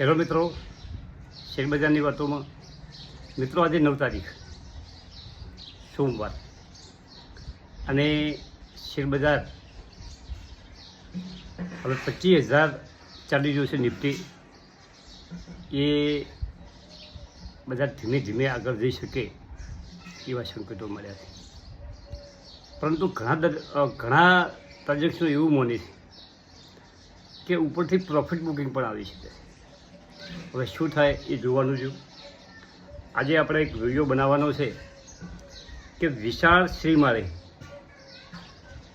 Hello મિત્રો, શેરબજારની વાતોમાં. મિત્રો, આજે નવ તારીખ, સોમવાર. અને શેરબજાર હવે પચીસ હજાર ચાલી રહ્યું છે નિફ્ટી. એ બધા ધીમે ધીમે આગળ જઈ શકે એવા સંકેતો મળ્યા છે. પરંતુ ઘણા દર- ઘણા તજજ્ઞો એવું માને છે કે ઉપરથી પ્રોફિટ બુકિંગ પણ આવી શકે છે. હવે શું થાય એ જોવાનું છું. આજે આપણે એક વીડિયો બનાવવાનો છે કે વિશાળ શ્રીમારે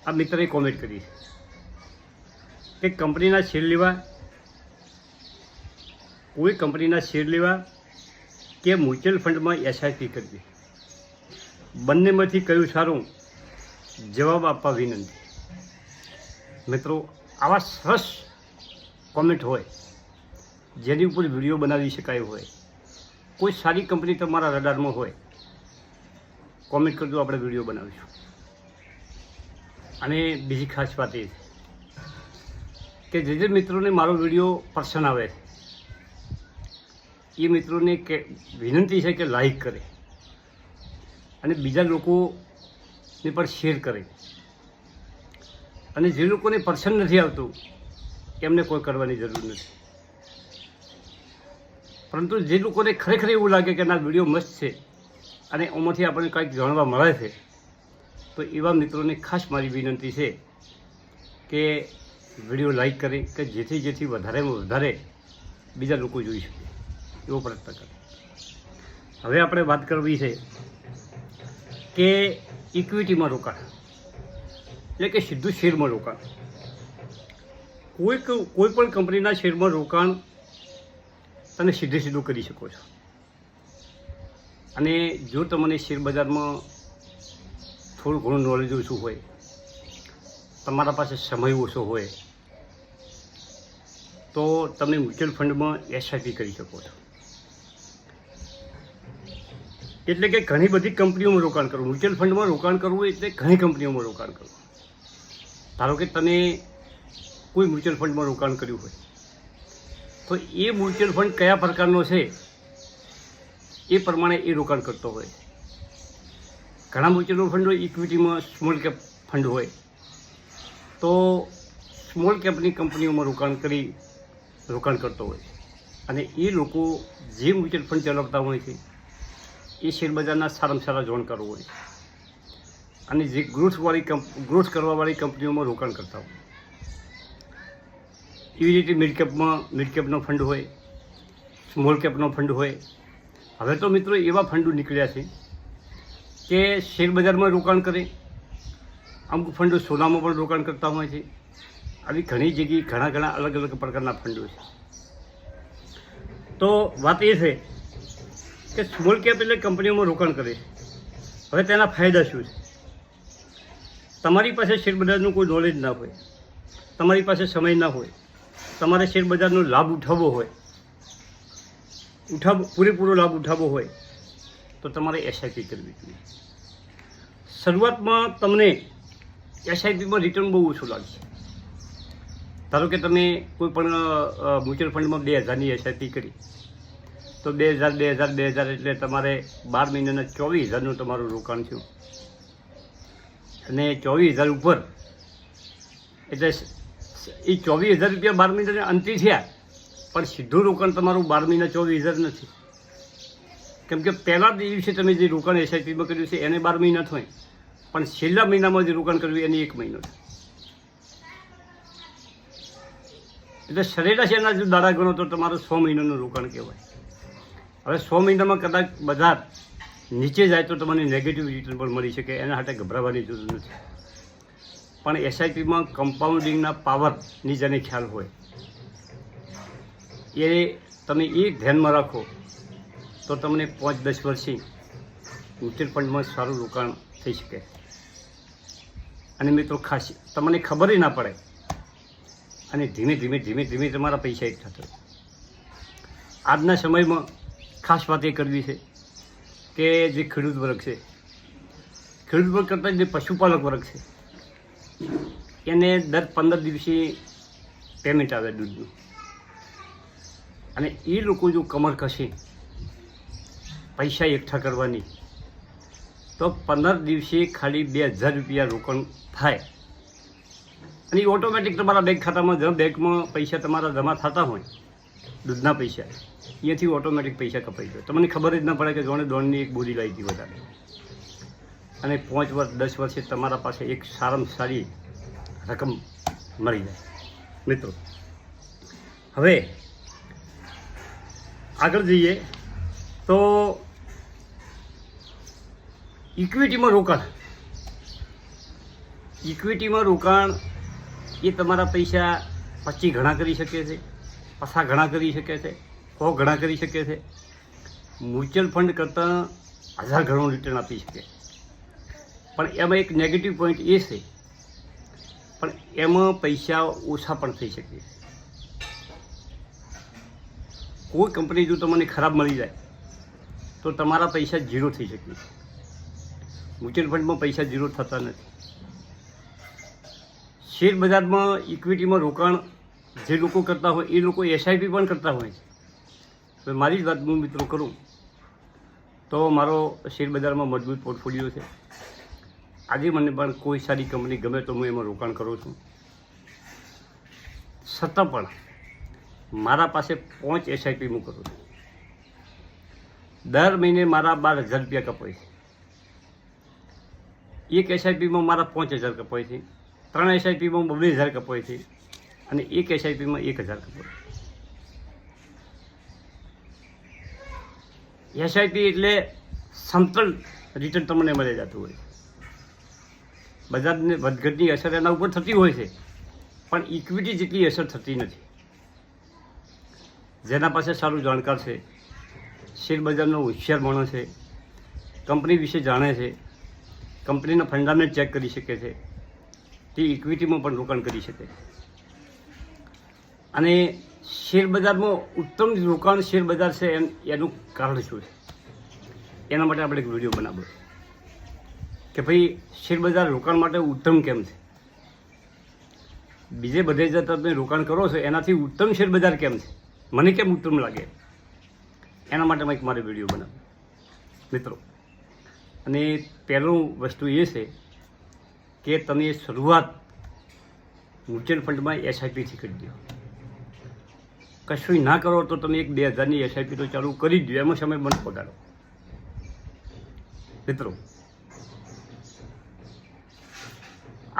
આ મિત્રએ કોમેન્ટ કરી કે કંપનીના શેર લેવા, કોઈ કંપનીના શેર લેવા કે મ્યુચ્યુઅલ ફંડમાં એસઆઈપી કરવી. બંનેમાંથી કયું સારું? જવાબ આપવા વિનંતી. મિત્રો, આવા સરસ કોમેન્ટ હોય જેની ઉપર વીડિયો બનાવી શકાય હોય, કોઈ સારી કંપની તમારા રડારમાં હોય કોમેન્ટ કરજો, આપણે વીડિયો બનાવીશું. અને બીજી ખાસ વાત એ છે કે જે જે મિત્રોને મારો વીડિયો પસંદ આવે, એ મિત્રોને કે વિનંતી છે કે લાઈક કરે. અને બીજા લોકોને પણ શેર કરે. અને જે લોકોને પસંદ નથી આવતું, એમને કોઈ કરવાની જરૂર નથી. પરંતુ જે લોકોને ખરેખર એવું લાગે કે ના, વીડિયો મસ્ત છે અને એમાંથી આપણને કંઈક જાણવા મળે છે, તો એવા મિત્રોને ખાસ મારી વિનંતી છે કે વીડિયો લાઈક કરે, કે જેથી જેથી વધારેમાં વધારે બીજા લોકો જોઈ શકે, એવો પ્રયત્ન કરે. હવે આપણે વાત કરવી છે કે ઇક્વિટીમાં રોકાણ, એટલે કે સીધું શેરમાં રોકાણ. કોઈ કોઈ પણ કંપનીના શેરમાં રોકાણ તમે સીધે સીધું કરી શકો છો. અને જો તમને શેર બજારમાં થોડું ઘણું નોલેજ ઓછું હોય, તમારા પાસે સમય ઓછો હોય, તો તમે મ્યુચ્યુઅલ ફંડમાં એસઆઈપી કરી શકો છો. એટલે કે ઘણી બધી કંપનીઓમાં રોકાણ કરવું. મ્યુચ્યુઅલ ફંડમાં રોકાણ કરવું એટલે ઘણી કંપનીઓમાં રોકાણ કરવું. ધારો કે તમે કોઈ મ્યુચ્યુઅલ ફંડમાં રોકાણ કર્યું હોય તો એ મ્યુચ્યુઅલ ફંડ કયા પ્રકારનો છે એ પ્રમાણે એ રોકાણ કરતો હોય. ઘણા મ્યુચ્યુઅલ ફંડો ઇક્વિટીમાં સ્મોલ કેપ ફંડ હોય. તો સ્મોલ કેપની કંપનીઓમાં રોકાણ કરી રોકાણ કરતો હોય અને એ લોકો જે મ્યુચ્યુઅલ ફંડ ચલાવતા હોય છે, એ શેરબજારના સારામાં સારા જાણકારો હોય અને જે ગ્રોથવાળી કંપ ગ્રોથ કરવાવાળી કંપનીઓમાં રોકાણ કરતા હોય એવી રીતે મિડ કેપમાં મિડ કેપનો ફંડ હોય, સ્મોલ કેપનો ફંડ હોય. હવે તો મિત્રો એવા ફંડો નીકળ્યા છે કે શેરબજારમાં રોકાણ કરે. અમુક ફંડો સોનામાં પણ રોકાણ કરતા હોય છે. આવી ઘણી જગ્યાએ ઘણા ઘણા અલગ અલગ પ્રકારના ફંડો છે. તો વાત એ છે કે સ્મોલ કેપ એટલે કંપનીઓમાં રોકાણ કરે. છે હવે તેના ફાયદા શું છે? તમારી પાસે શેરબજારનું કોઈ નોલેજ ના હોય. તમારી પાસે સમય ના હોય. તમારે શેર બજારનો લાભ ઉઠાવવો હોય, ઉઠાવ, પૂરેપૂરો લાભ ઉઠાવવો હોય, તો તમારે એસઆઈપી કરવી જોઈએ. શરૂઆતમાં તમને એસઆઈપીમાં રિટર્ન બહુ ઓછું લાગશે. ધારો કે તમે કોઈ પણ મ્યુચ્યુઅલ ફંડમાં બે હજારની એસઆઈપી કરી, તો બે હજાર બે હજાર બે હજાર એટલે તમારે બાર મહિનાના ચોવીસ હજારનું તમારું રોકાણ થયું. અને ચોવીસ હજાર ઉપર, એટલે એ ચોવીસ હજાર રૂપિયા બાર મહિના અંતિ થયા. પણ સીધું રોકાણ તમારું બાર મહિના, ચોવીસ હજાર નથી. કેમ કે પહેલા દિવસે તમે જે રોકાણ એસઆઈપીમાં કર્યું છે, એને બાર મહિના થાય પણ છેલ્લા મહિનામાં જે રોકાણ કર્યું, એને એક મહિનો થાય. એટલે સરેરાશ એના જો દાડા ગણો તો તમારું સો મહિનાનું રોકાણ કહેવાય. હવે સો મહિનામાં કદાચ બધા નીચે જાય તો તમને નેગેટિવ રિટર્ન પણ મળી શકે, એના માટે ગભરાવાની જરૂર નથી. પણ એસઆઈપીમાં કમ્પાઉન્ડિંગના પાવરની જેને ખ્યાલ હોય, એ તમે એ ધ્યાનમાં રાખો, તો તમને પાંચ દસ વર્ષથી મ્યુચ્યુઅલ ફંડમાં સારું રોકાણ થઈ શકે. અને મિત્રો ખાસ તમને ખબર ના પડે, અને ધીમે ધીમે ધીમે ધીમે તમારા પૈસા એક થતા આજના સમયમાં ખાસ વાત એ કરવી છે કે જે ખેડૂત વર્ગ છે, ખેડૂત વર્ગ કરતાં જે પશુપાલક વર્ગ છે એને દર પંદર દિવસે પેમેન્ટ આવે દૂધનું. અને એ લોકો જો કમર કશે પૈસા એકઠા કરવાની, તો પંદર દિવસે ખાલી બે હજાર રૂપિયા રોકાણ થાય. અને એ ઓટોમેટિક તમારા બેંક ખાતામાં જમા બેંકમાં પૈસા તમારા જમા થતા હોય, દૂધના પૈસા. અહીંયાથી ઓટોમેટિક પૈસા કપાઈ જાય. તમને ખબર જ ના પડે કે જોણે દોણની એક બોરી લાવી હતી વધારે. અને પાંચ વર્ષ, દસ વર્ષે તમારા પાસે એક સારામાં સારી રકમ મળી જાય. મિત્રો, હવે આગળ જઈએ તો ઇક્વિટીમાં રોકાણ. ઇક્વિટીમાં રોકાણ એ તમારા પૈસા પચી ઘણા કરી શકે છે પસા ઘણા કરી શકે છે સો ઘણા કરી શકે છે. મ્યુચ્યુઅલ ફંડ કરતાં હજાર ઘણું રિટર્ન આપી શકે. પણ એમાં એક નેગેટિવ પોઈન્ટ એ છે. પણ એમાં પૈસા ઓછા પણ થઈ શકે. કોઈ કંપની જો તમને ખરાબ મળી જાય, તો તમારા પૈસા ઝીરો થઈ શકે. મ્યુચ્યુઅલ ફંડમાં પૈસા ઝીરો થતા નથી. શેર બજારમાં ઇક્વિટીમાં રોકાણ જે લોકો કરતા હોય, એ લોકો એસઆઈપી પણ કરતા હોય છે. તો મારી જ વાત હું મિત્રો કરું, તો મારો શેર બજારમાં મજબૂત પોર્ટફોલિયો છે. આજે મને પણ કોઈ સારી કંપની ગમે તો હું એમાં રોકાણ કરું છું. છતાં પણ મારા પાસે પાંચ એસઆઈપી હું કરું છું. દર મહિને મારા બાર હજાર રૂપિયા કપાય છે. એક એસઆઈપીમાં મારા પાંચ હજાર કપાય છે. ત્રણ એસઆઈપીમાં બબે હજાર કપાય છે. અને એક એસઆઈપીમાં એક હજાર કપાય એસઆઈપી એટલે સમતલ રિટર્ન તમને મળી જતું હોય બજારની વધઘટની અસર એના ઉપર થતી હોય છે. પણ ઇક્વિટી જેટલી અસર થતી નથી. જેના પાસે સારું જાણકાર છે, શેર બજારનો હોશિયાર માણસ છે, કંપની વિશે જાણે છે, કંપનીના ફંડામેન્ટ ચેક કરી શકે છે, તે ઇક્વિટીમાં પણ રોકાણ કરી શકે. અને શેર બજારમાં ઉત્તમ રોકાણ શેર બજાર છે એમ એનું કારણ શું છે? એના માટે આપણે એક વીડિયો બનાવ્યો કે ભાઈ, શેર બજાર રોકાણ માટે ઉત્તમ કેમ છે? બીજે બધે જે તમે રોકાણ કરો છો, એનાથી ઉત્તમ શેર બજાર કેમ છે? મને કેમ ઉત્તમ લાગે? એના માટે મેં મારે વીડિયો બનાવ્યો મિત્રો, અને પહેલું વસ્તુ એ છે કે તમે શરૂઆત મ્યુચ્યુઅલ ફંડમાં એસઆઈપીથી કરી દો. કશું ના કરો તો તમે એક બે હજારની એસઆઈપી તો ચાલુ કરી દો. એમાં સમય બંધ પગાડો મિત્રો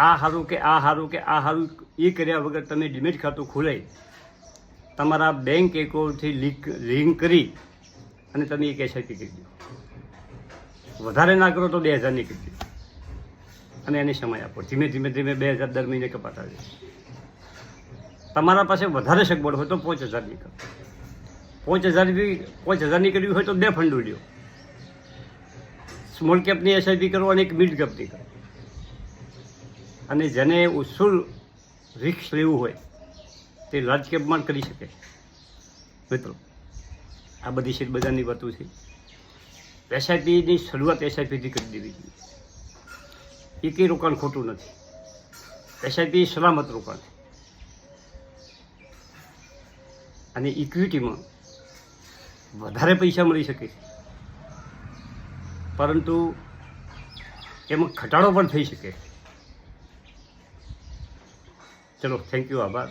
આ સારું કે આ સારું કે આ સારું એ કર્યા વગર તમે ડિમેટ ખાતું ખોલાઈ તમારા બેંક એકાઉન્ટથી લિંક લિંક કરી અને તમે એક એસઆઈપી કરી દો. વધારે ના કરો તો બે હજારની કરી દો અને એને સમય આપો. ધીમે ધીમે ધીમે બે હજાર દર મહિને કપાતા જાય. તમારા પાસે વધારે સગવડ હોય તો પાંચ હજારની કરો પાંચ હજારની પાંચ હજારની કરવી હોય તો બે ફંડ લ્યો સ્મોલ કેપની એસઆઈપી કરો અને એક મિડ કેપની કરો. અને જેને ઉસુલ રિસ્ક લેવું હોય, તે લાર્જ કેપમાં કરી શકે. મિત્રો, આ બધી શેર બજારની વાતો છે. એસઆઈપીની શરૂઆત એસઆઈપીથી કરી દેવી જોઈએ એ કંઈ રોકાણ ખોટું નથી. એસઆઈપી સલામત રોકાણ છે. અને ઇક્વિટીમાં વધારે પૈસા મળી શકે છે. પરંતુ એમાં ઘટાડો પણ થઈ શકે ચલો થેન્ક યુ આભાર.